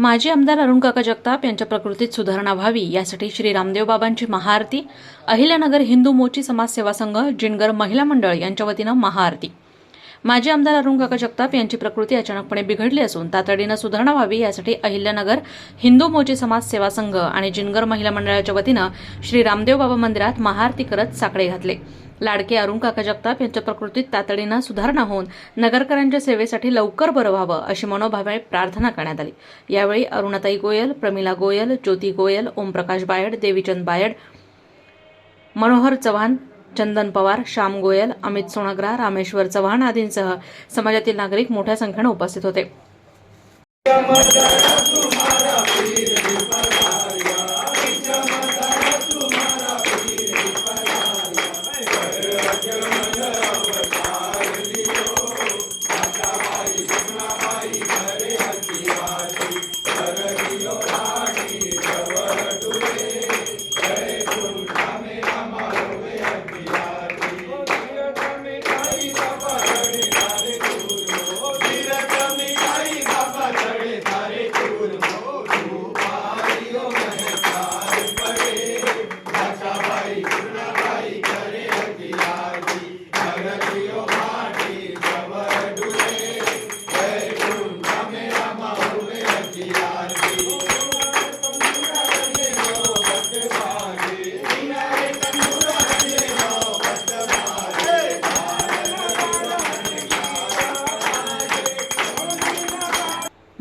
माजी आमदार अरुण काका जगताप यांच्या प्रकृतीत सुधारणा व्हावी यासाठी श्री रामदेव बाबांची महाआरती अहिल्यानगर हिंदू मोची समाज सेवा संघ जिनगर महिला मंडळ यांच्या वतीनं महाआरती. माजी आमदार अरुण काका जगताप यांची प्रकृती अचानकपणे बिघडली असून तातडीनं सुधारणा व्हावी यासाठी अहिल्यानगर हिंदू मोची समाज सेवा संघ आणि जिनगर महिला मंडळाच्या वतीनं श्री रामदेव बाबा मंदिरात महाआरती करत साकडे घातले. लाडके अरुण काका जगताप यांच्या प्रकृतीत तातडीनं सुधारणा होऊन नगरकरांच्या सेवेसाठी लवकर बरं व्हावं अशी मनोभावे प्रार्थना करण्यात आली. यावेळी अरुणाताई गोयल प्रमिला गोयल ज्योती गोयल ओमप्रकाश बायड देवीचंद बायड मनोहर चव्हाण चंदन पवार श्याम गोयल अमित सोनग्रा रामेश्वर चव्हाण आदींसह समाजातील नागरिक मोठ्या संख्येनं उपस्थित होते.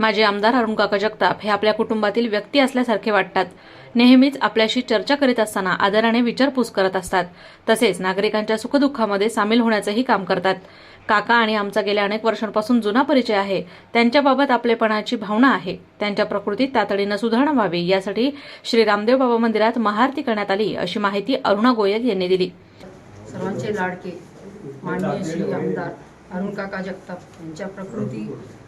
माजी आमदार अरुण काका जगताप हे आपल्या कुटुंबातील व्यक्ती असल्यासारखे वाटतात. नेहमीच आपल्याशी चर्चा करीत असताना आदराने विचारपूस करत असतात. तसेच नागरिकांच्या सुखदुःखामध्ये सामील होण्याचंही काम करतात. काका आणि आमचा गेल्या अनेक वर्षांपासून जुना परिचय आहे. त्यांच्याबाबत आपलेपणाची भावना आहे. त्यांच्या प्रकृतीत तातडीनं सुधारणा व्हावी यासाठी श्री रामदेव बाबा मंदिरात महाआरती करण्यात आली अशी माहिती अरुणा गोयल यांनी दिली. सर्वांचे लाडके माननीय श्री आमदार अरुण काका जगताप यांच्या प्रकृती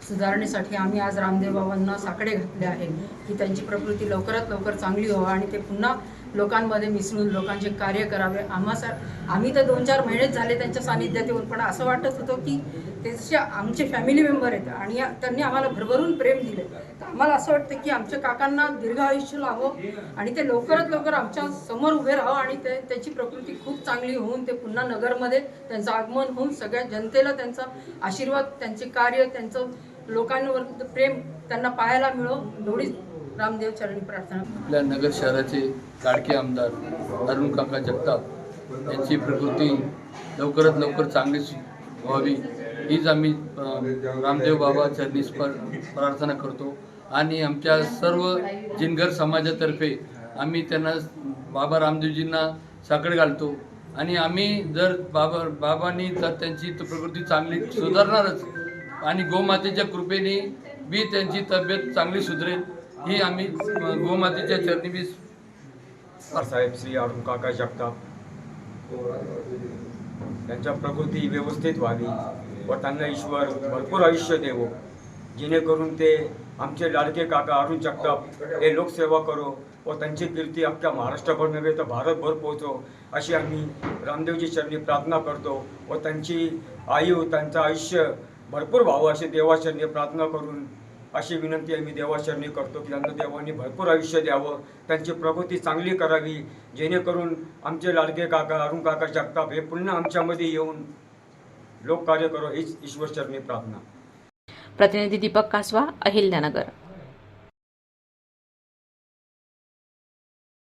सुधारण्यासाठी आम्ही आज रामदेव बाबांना साकडे घातले आहे. की त्यांची प्रकृती लवकरात लवकर चांगली व्हावी आणि ते पुन्हा लोकांमध्ये मिसळून लोकांचे कार्य करावे. आम्हा सर आम्ही तर दोन चार महिनेच झाले त्यांच्या सानिध्यात येऊन पण असं वाटत होतं की त्याचे आमचे फॅमिली मेंबर आहेत आणि त्यांनी आम्हाला भरभरून प्रेम दिले तर आम्हाला असं वाटतं की आमच्या काकांना दीर्घ आयुष्य लावं आणि ते लवकरात लवकर आमच्यासमोर उभे राहावं आणि ते त्याची प्रकृती खूप चांगली होऊन ते पुन्हा नगरमध्ये त्यांचं आगमन होऊन सगळ्या जनतेला त्यांचा आशीर्वाद त्यांचे कार्य त्यांचं लोकांवर प्रेम त्यांना पाहायला मिळो. एवढीच रामदेव चरणी प्रार्थना. आपल्या नगर शहराचे लाडके आमदार अरुण काका जगताप यांची प्रकृती लवकरात लवकर चांगली व्हावी. हीच आम्ही रामदेव बाबा चरणी प्रार्थना करतो. आणि आमच्या सर्व जिनगर समाजातर्फे आम्ही त्यांना बाबा रामदेवजींना साकडे घालतो. आणि आम्ही जर बाबा बाबांनी जर त्यांची प्रकृती चांगली सुधारणारच आणि गोमातेच्या कृपेने बी त्यांची तब्येत चांगली सुधरेल ही आम्ही गोमातेच्या चरणी साहेब श्री अरुण काका जगताप. त्यांच्या प्रकृती व्यवस्थित व्हावी. व त्यांना ईश्वर भरपूर आयुष्य देवो. जेणेकरून ते आमचे लाडके काका अरुण जगताप हे लोकसेवा करो व त्यांची कीर्ती अख्ख्या महाराष्ट्रभर नव्हे तर भारतभर पोहोचो. अशी आम्ही रामदेवजी चरणी प्रार्थना करतो व त्यांची आयु त्यांचं आयुष्य भरपूर व्हावं अशी देवाचरणी प्रार्थना करून अशी विनंती आम्ही देवाचरणी करतो की त्यांना देवानी भरपूर आयुष्य द्यावं त्यांची प्रगती चांगली करावी जेणेकरून आमचे लाडके काका अरुण काका जगताप हे पुन्हा आमच्यामध्ये येऊन लोककार्य करो हीच ईश्वरचरणी प्रार्थना. प्रतिनिधी दीपक कासवा अहिल्यानगर.